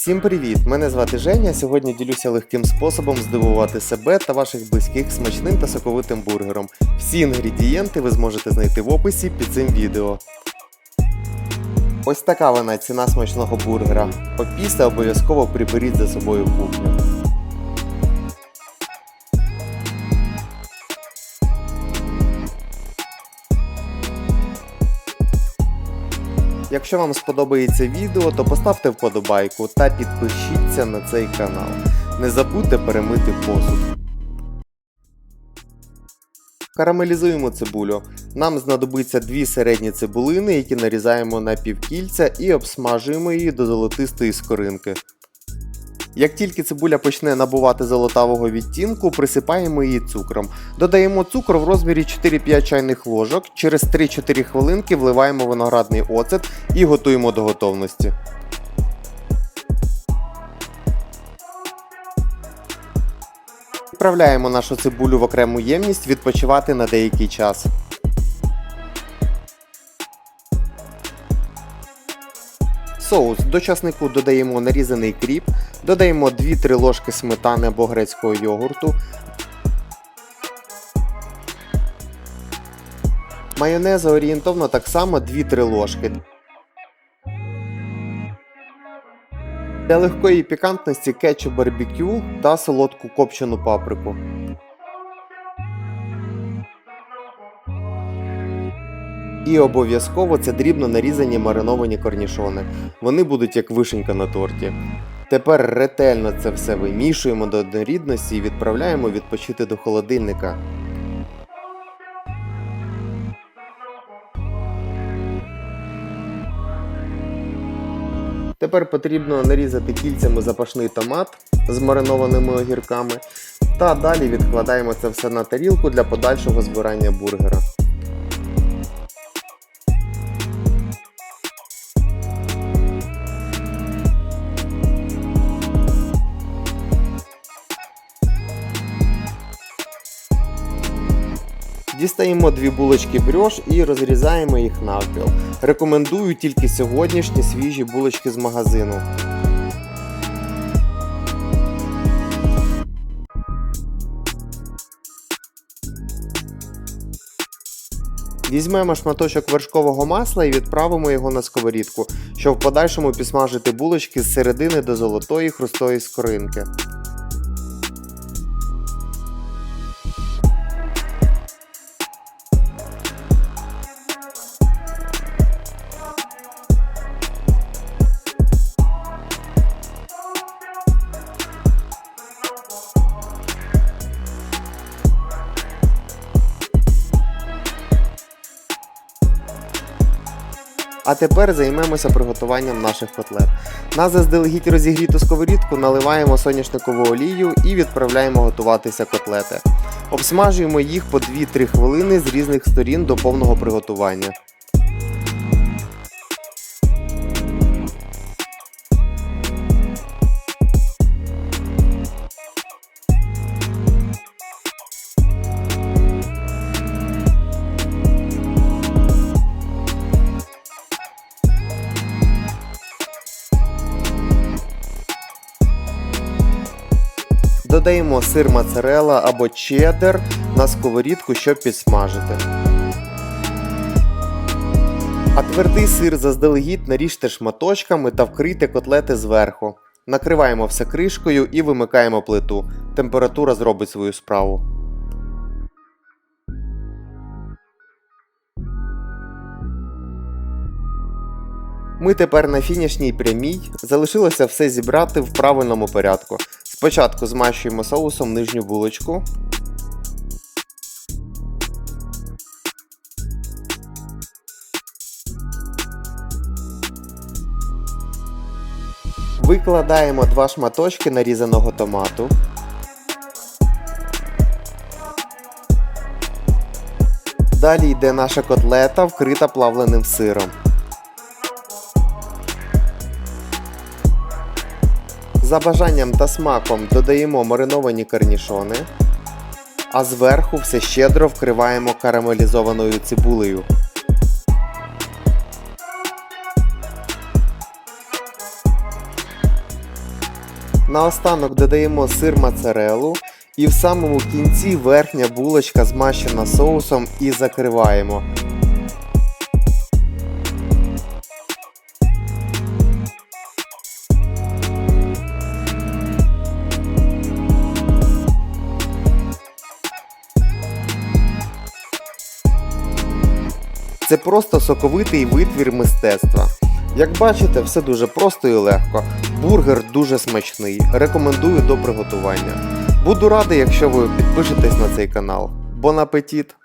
Всім привіт! Мене звати Женя. Сьогодні ділюся легким способом здивувати себе та ваших близьких смачним та соковитим бургером. Всі інгредієнти ви зможете знайти в описі під цим відео. Ось така вона ціна смачного бургера. Опісля обов'язково приберіть за собою кухню. Якщо вам сподобається відео, то поставте вподобайку та підпишіться на цей канал. Не забудьте перемити посуд. Карамелізуємо цибулю. Нам знадобиться дві середні цибулини, які нарізаємо на півкільця і обсмажуємо її до золотистої скоринки. Як тільки цибуля почне набувати золотавого відтінку, присипаємо її цукром. Додаємо цукор в розмірі 4-5 чайних ложок, через 3-4 хвилинки вливаємо виноградний оцет і готуємо до готовності. Відправляємо нашу цибулю в окрему ємність відпочивати на деякий час. Соус до часнику додаємо нарізаний кріп, додаємо 2-3 ложки сметани або грецького йогурту. Майонезу орієнтовно так само 2-3 ложки. Для легкої пікантності кетчуп барбекю та солодку копчену паприку. І обов'язково це дрібно нарізані мариновані корнішони. Вони будуть як вишенька на торті. Тепер ретельно це все вимішуємо до однорідності і відправляємо відпочити до холодильника. Тепер потрібно нарізати кільцями запашний томат з маринованими огірками. Та далі відкладаємо це все на тарілку для подальшого збирання бургера. Дістаємо дві булочки брьош і розрізаємо їх навпіл. Рекомендую тільки сьогоднішні свіжі булочки з магазину. Візьмемо шматочок вершкового масла і відправимо його на сковорідку, щоб в подальшому підсмажити булочки з середини до золотої хрустої скоринки. А тепер займемося приготуванням наших котлет. На заздалегідь розігріту сковорідку наливаємо соняшникову олію і відправляємо готуватися котлети. Обсмажуємо їх по 2-3 хвилини з різних сторін до повного приготування. Додаємо сир моцарелла або чеддер на сковорідку, щоб підсмажити. А твердий сир заздалегідь наріжте шматочками та вкрийте котлети зверху. Накриваємо все кришкою і вимикаємо плиту. Температура зробить свою справу. Ми тепер на фінішній прямій. Залишилося все зібрати в правильному порядку. Спочатку змащуємо соусом нижню булочку. Викладаємо два шматочки нарізаного томату. Далі йде наша котлета, вкрита плавленим сиром. За бажанням та смаком додаємо мариновані корнішони, а зверху все щедро вкриваємо карамелізованою цибулею. Наостанок додаємо сир моцарелу і в самому кінці верхня булочка змащена соусом і закриваємо. Це просто соковитий витвір мистецтва. Як бачите, все дуже просто і легко. Бургер дуже смачний. Рекомендую до приготування. Буду радий, якщо ви підпишетесь на цей канал. Бон апетіт!